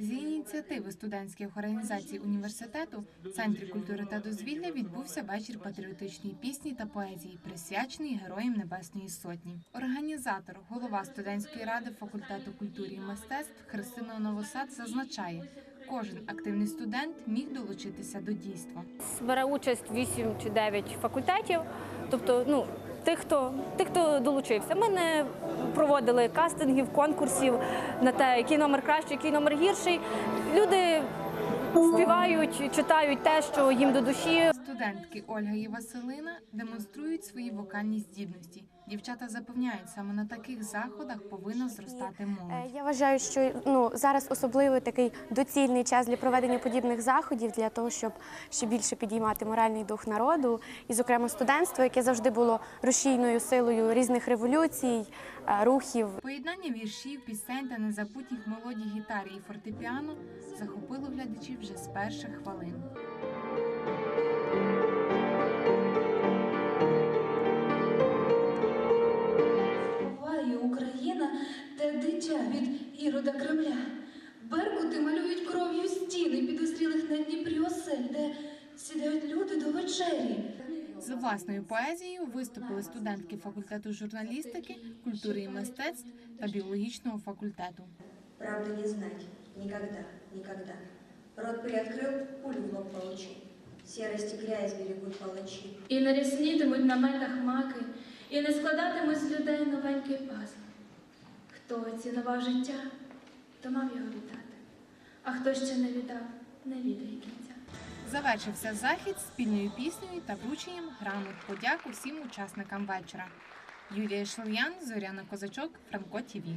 З ініціативи студентських організацій університету Центрі культури та дозвілля відбувся вечір патріотичної пісні та поезії, присвячений Героям Небесної Сотні. Організатор, голова студентської ради факультету культури і мистецтв Христина Новосад зазначає, кожен активний студент міг долучитися до дійства. бере участь 8 чи 9 факультетів, тобто ну, тих, хто, тих, хто долучився. Ми не проводили кастингів, конкурсів на те, який номер кращий, який номер гірший. Люди співають, читають те, що їм до душі. Студентки Ольга і Василина демонструють свої вокальні здібності. Дівчата запевняють, саме на таких заходах повинна зростати Е, молодь. Я вважаю, що ну зараз особливий такий доцільний час для проведення подібних заходів для того, щоб ще більше підіймати моральний дух народу, і, зокрема, студентство, яке завжди було рушійною силою різних революцій, е, рухів. Поєднання віршів, пісень та незабутніх мелодій гітари і фортепіано захопило глядачів вже з перших хвилин. Ховає Україна те дитя від ірода Кремля. Беркути малюють кров'ю стіни підозрілих на Дніпрі осель, де сідають люди до вечері. З власною поезією виступили студентки факультету журналістики, культури і мистецтв та біологічного факультету. Правды не знать. Никогда, никогда. Рот приоткрыл, пулю в лоб получил. Серость и грязь берегут палачи. І не ряснітимуть на метах маки, і не складатимуть з людей новенький пазл. Хто цінував життя, то мав його віддати. А хто ще не віддав, не відає кінця. Завершився захід спільною піснею та врученням грамот подяку всім учасникам вечора. Юлія Шильян, Зоряна Козачок, Франко Тіві.